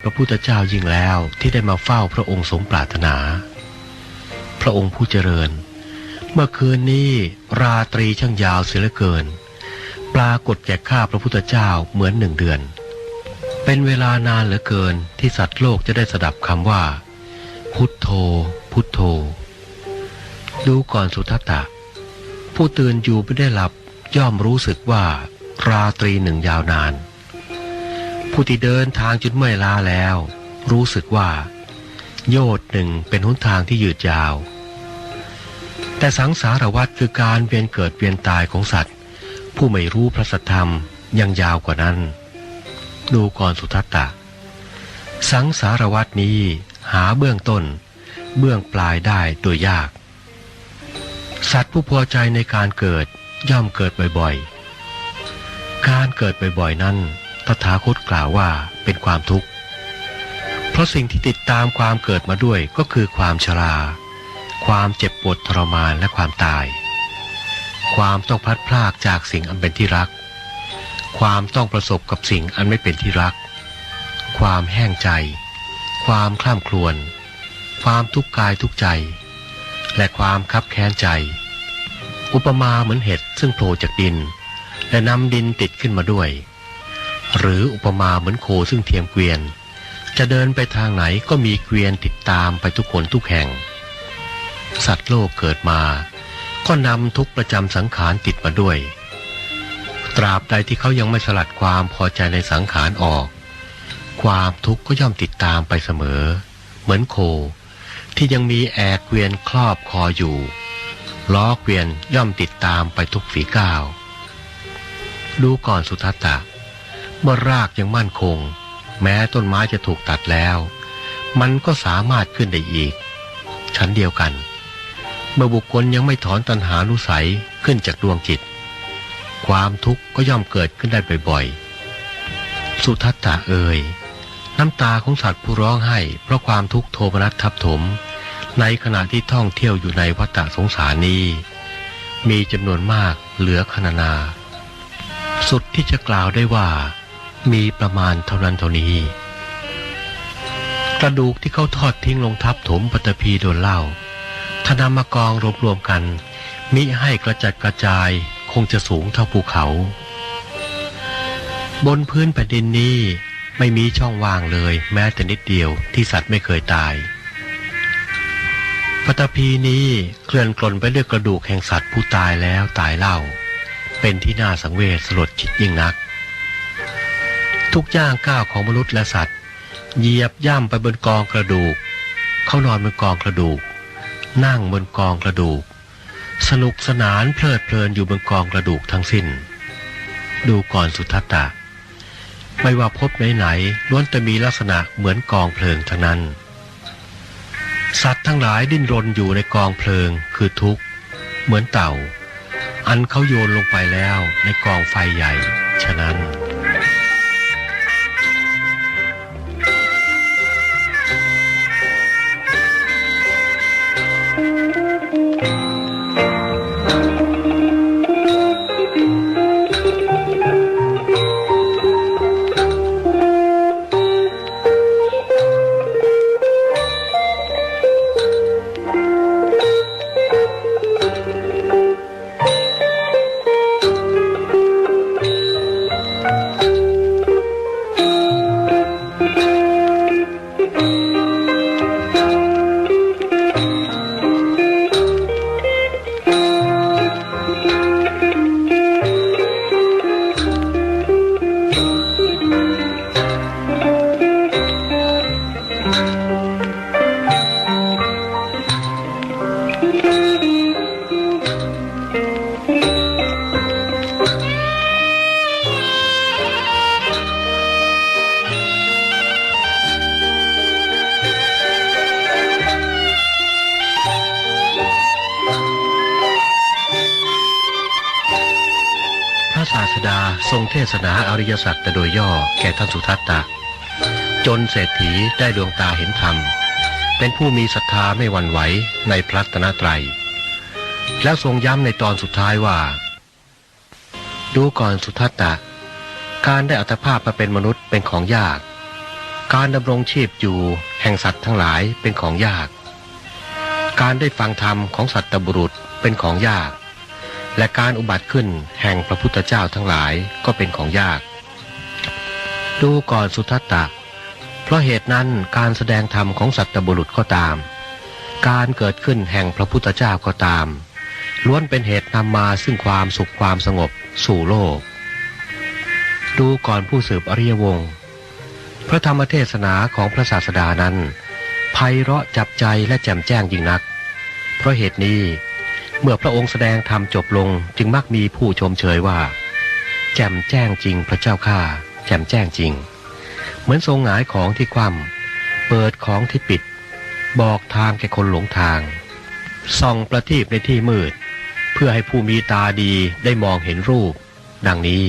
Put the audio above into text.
พระพุทธเจ้ายิ่งแล้วที่ได้มาเฝ้าพระองค์สมปรารถนา พระองค์ผู้เจริญ เมื่อคืนนี้ราตรีช่างยาวเสียเหลือเกิน ปรากฏแก่ข้าพระพุทธเจ้าเหมือนหนึ่งเดือน เป็นเวลานานเหลือเกินที่สัตว์โลกจะได้สดับคำว่า พุทโธ พุทโธ ดูก่อนสุทัตตะ ผู้ตื่นอยู่ไม่ได้หลับย่อมรู้สึกว่าราตรีหนึ่งยาวนาน ผู้ที่เดินทางจนเมื่อยล้าแล้ว รู้สึกว่า โยดหนึ่งเป็นหนทางที่ยืดยาว แต่สังสารวัฏคือการเวียนเกิดเวียนตายของสัตว์ ผู้ไม่รู้พระสัทธรรมยังยาวกว่านั้น ดูก่อนสุทัตตะ สังสารวัฏนี้หาเบื้องต้น เบื้องปลายได้โดยยาก สัตว์ผู้พอใจในการเกิดย่อมเกิดบ่อยๆ การเกิดบ่อยๆนั้น ตถาคตกล่าวว่าเป็นความทุกข์ เพราะสิ่งที่ติดตามความเกิดมาด้วยก็คือความชรา ความเจ็บปวดทรมานและความตาย ความต้องพลัดพรากจากสิ่งอันเป็นที่รัก ความต้องประสบกับสิ่งอันไม่เป็นที่รัก ความแห้งใจ ความคล่ำครวญ ความทุกข์กายทุกใจ และความคับแค้นใจ อุปมาเหมือนเห็ดซึ่งโผล่จากดิน และนำดินติดขึ้นมาด้วย หรืออุปมาเหมือนโคซึ่งเทียมเกวียน จะเดินไปทางไหนก็มีเกวียนติดตามไปทุกคนทุกแห่ง สัตว์โลกเกิดมา ก็นำทุกประจำสังขารติดมาด้วย ตราบใดที่เขายังไม่สลัดความพอใจในสังขารออก ความทุกข์ก็ย่อมติดตามไปเสมอ เหมือนโค ที่ยังมีแอกเกวียนครอบคออยู่ล้อเกวียนย่อมติดตามไปทุกฝีก้าว ดูก่อนสุทัตตะ เมื่อรากยังมั่นคง แม้ต้นไม้จะถูกตัดแล้ว มันก็สามารถขึ้นได้อีก ชั้นเดียวกัน เมื่อบุคคลยังไม่ถอนตัณหานุสัยขึ้นจากดวงจิต ความทุกข์ก็ย่อมเกิดขึ้นได้บ่อยๆ สุทัตตะเอ่ยน้ำตาของสัตว์ผู้ร้องไห้ เพราะความทุกข์โทมนัสทับถม ในขณะที่ท่องเที่ยวอยู่ในวัฏสงสารนี้ มีจำนวนมากเหลือขนานา สุดที่จะกล่าวได้ว่า มีประมาณเท่านั้นเท่านี้ กระดูกที่เขาทอดทิ้งลงทับถมปฐพีโดนเล่าถ้านำมากองรวมๆกัน มิให้กระจัดกระจายคงจะสูงเท่าภูเขา บนพื้นแผ่นดินนี้ไม่มีช่องว่างเลยแม้แต่นิดเดียวที่สัตว์ไม่เคยตายปฐพีนี้เคลื่อนกลนไปด้วยกระดูกแห่งสัตว์ผู้ตายแล้วตายเล่า เป็นที่น่าสังเวชสลดจิตยิ่งนัก ทุกย่างก้าวของมนุษย์และสัตว์ เหยียบย่ำไปบนกองกระดูก เขานอนบนกองกระดูก นั่งบนกองกระดูก สนุกสนานเพลิดเพลินอยู่บนกองกระดูกทั้งสิ้น ดูก่อนสุทัตตะ ไม่ว่าพบไหนๆล้วนแต่มีลักษณะเหมือนกองเพลิงทั้งนั้น สัตว์ทั้งหลายดิ้นรนอยู่ในกองเพลิงคือทุกข์ เหมือนเต่า อันเขาโยนลงไปแล้วในกองไฟใหญ่ ฉะนั้น ระศาสดาทรงเทศนาอริยสัจแต่โดยย่อแก่ท่านสุทัตตะ จนเศรษฐีได้ดวงตาเห็นธรรม เป็นผู้มีศรัทธาไม่หวั่นไหวในพระตนตรัย แล้วทรงย้ำในตอนสุดท้ายว่า ดูก่อนสุทัตตะ การได้อัตภาพมาเป็นมนุษย์เป็นของยาก การดำรงชีพอยู่แห่งสัตว์ทั้งหลายเป็นของยาก การได้ฟังธรรมของสัตว์บุรุษเป็นของยาก และการอุบัติขึ้นแห่งพระพุทธเจ้าทั้งหลายก็เป็นของยาก ดูก่อนสุทัตตะ เพราะเหตุนั้นการแสดงธรรมของสัตว์บุรุษก็ตาม การเกิดขึ้นแห่งพระพุทธเจ้าก็ตาม ล้วนเป็นเหตุนำมาซึ่งความสุขความสงบสู่โลก ดูก่อนผู้สืบอริยวงศ์พระธรรมเทศนาของพระศาสดานั้นไพเราะจับใจและแจ่มแจ้งยิ่งนัก เพราะเหตุนี้ เมื่อพระองค์แสดงธรรมจบลงจึงมักมีผู้ชมเชยว่า แจ่มแจ้งจริงพระเจ้าข้าแจ่มแจ้งจริง เหมือนทรงหงายของที่คว่ำเปิดของที่ปิด บอกทางแก่คนหลงทาง ส่องประทีปในที่มืด เพื่อให้ผู้มีตาดีได้มองเห็นรูป ดังนี้